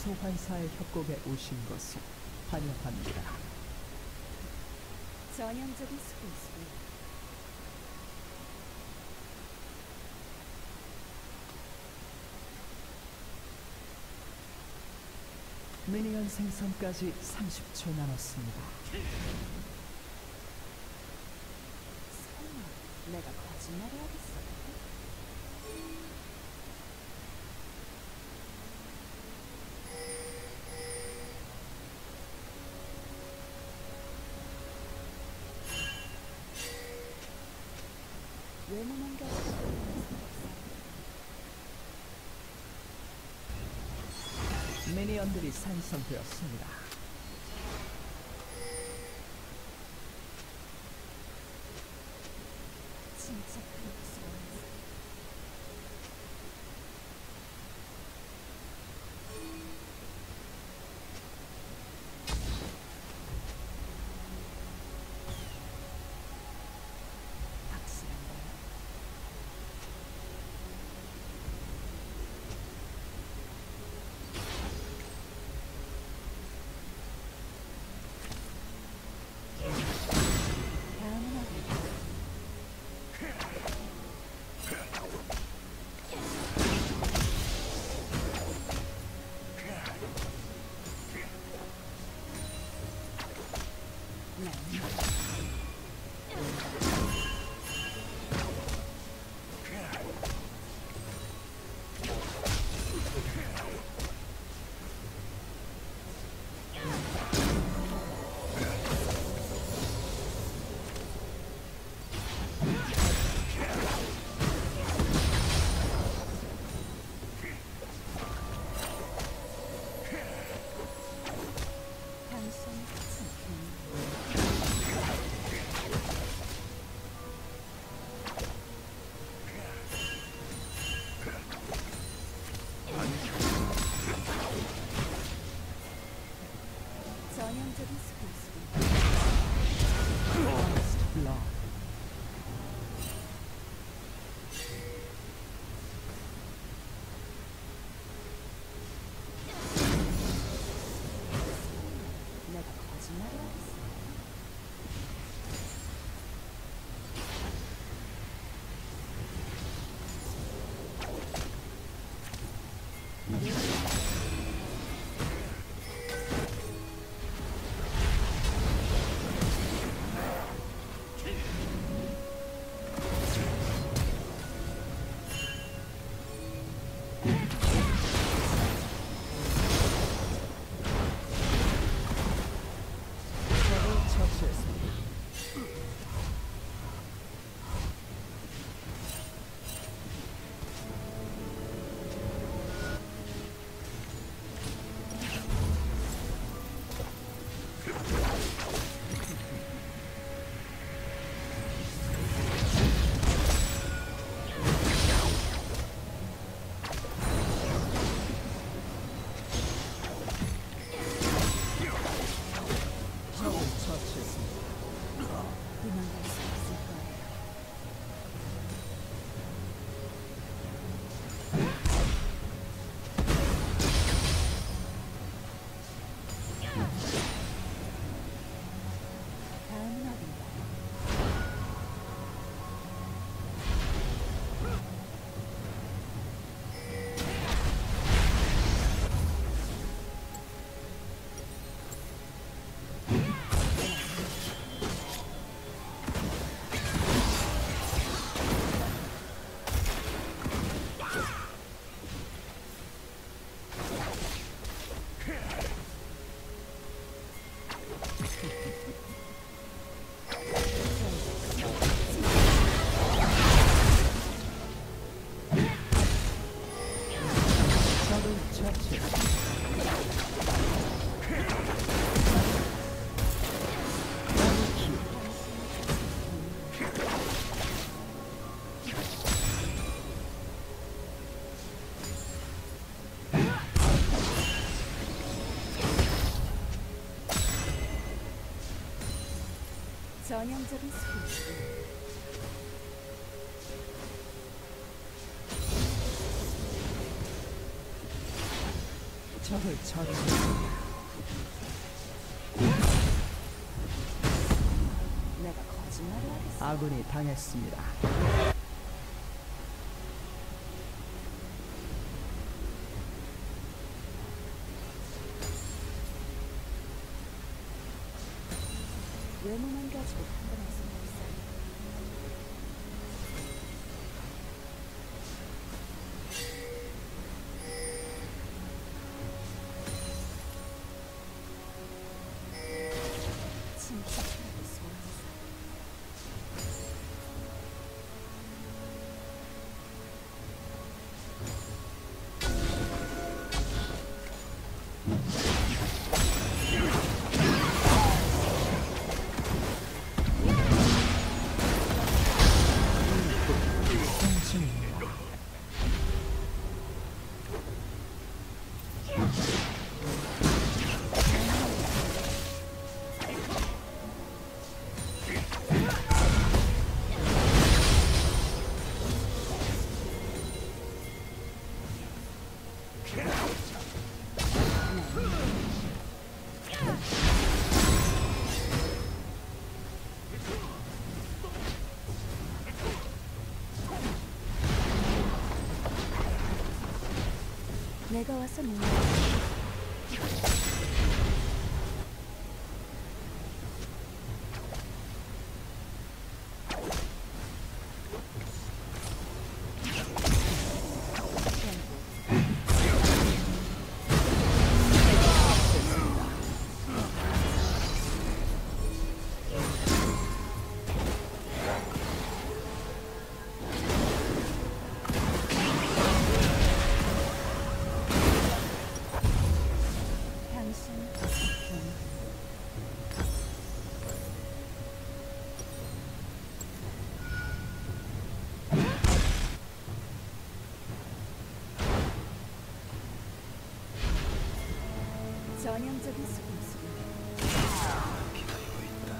소환사의 협곡에 오신 것을 환영합니다. 전형적인 스페이스군. 미니언 생성까지 30초 남았습니다. 내가 거짓말해야겠어? 미니언들이 생성되었습니다. 전형적인 스킬. 적을 처리 내가 거짓말을 하겠어. 아군이 당했습니다. Roman and Gospel. 내가 와서 놀라. 전형적인 속임수. 기다리고 있다.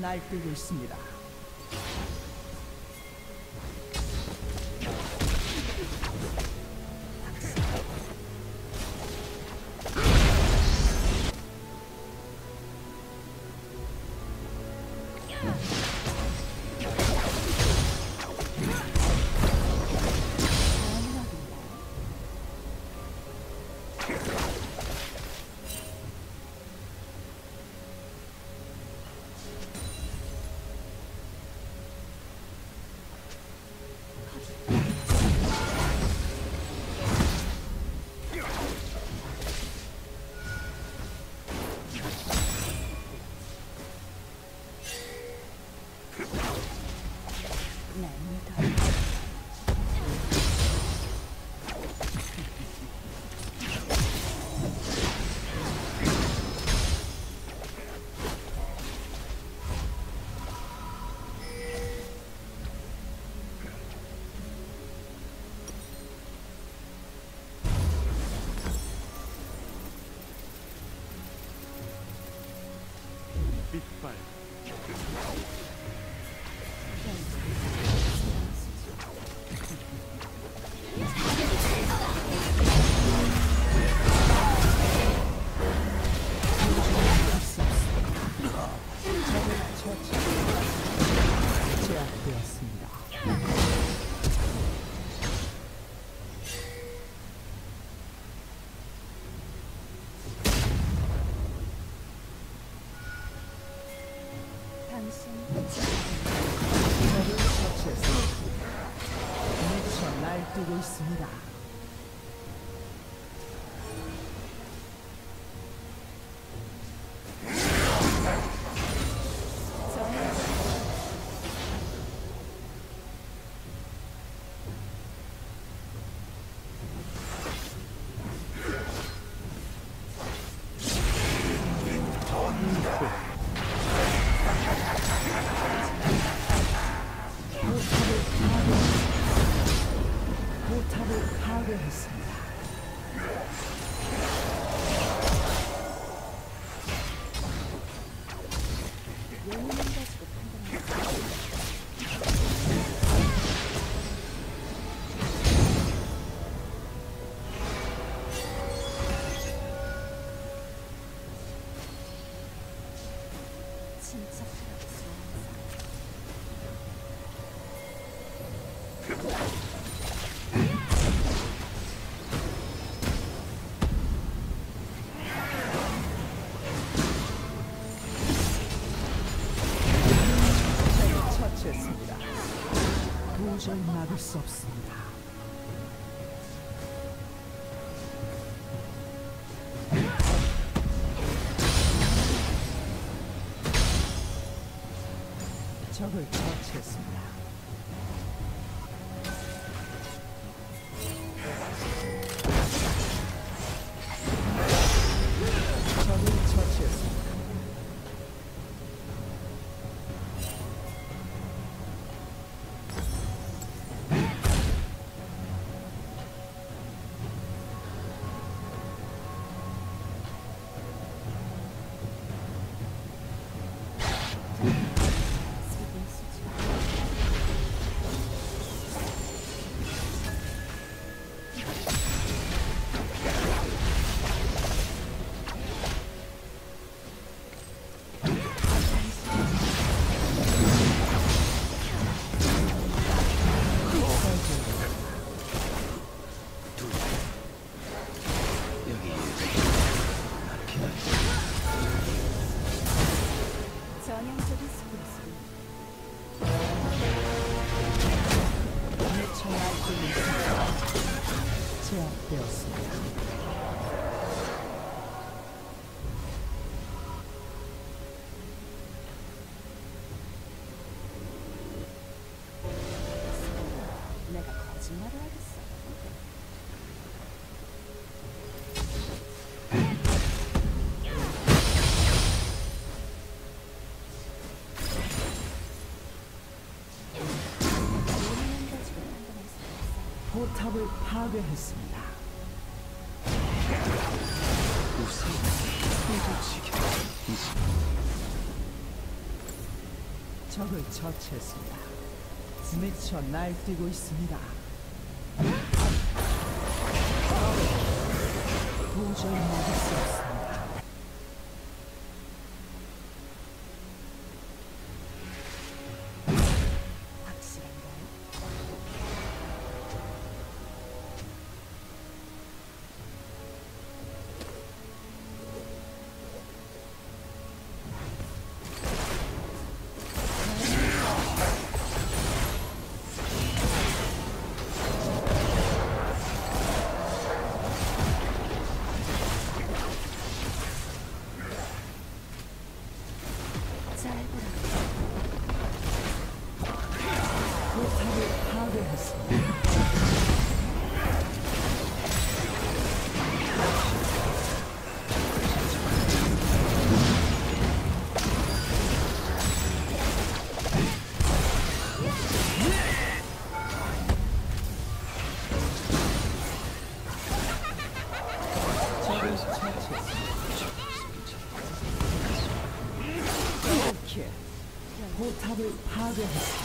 날뛰고 있습니다. nạn như thế. 저는 포탑을 처치했습니다. 도저히 막을 수 없습니다. 적을 처치했습니다. 전형적인 미쳐 날뛰고 있습니다. 제압되었습니다. 파괴했습니다. 적을 처치했습니다. 미쳐 날뛰고 있습니다. 포탑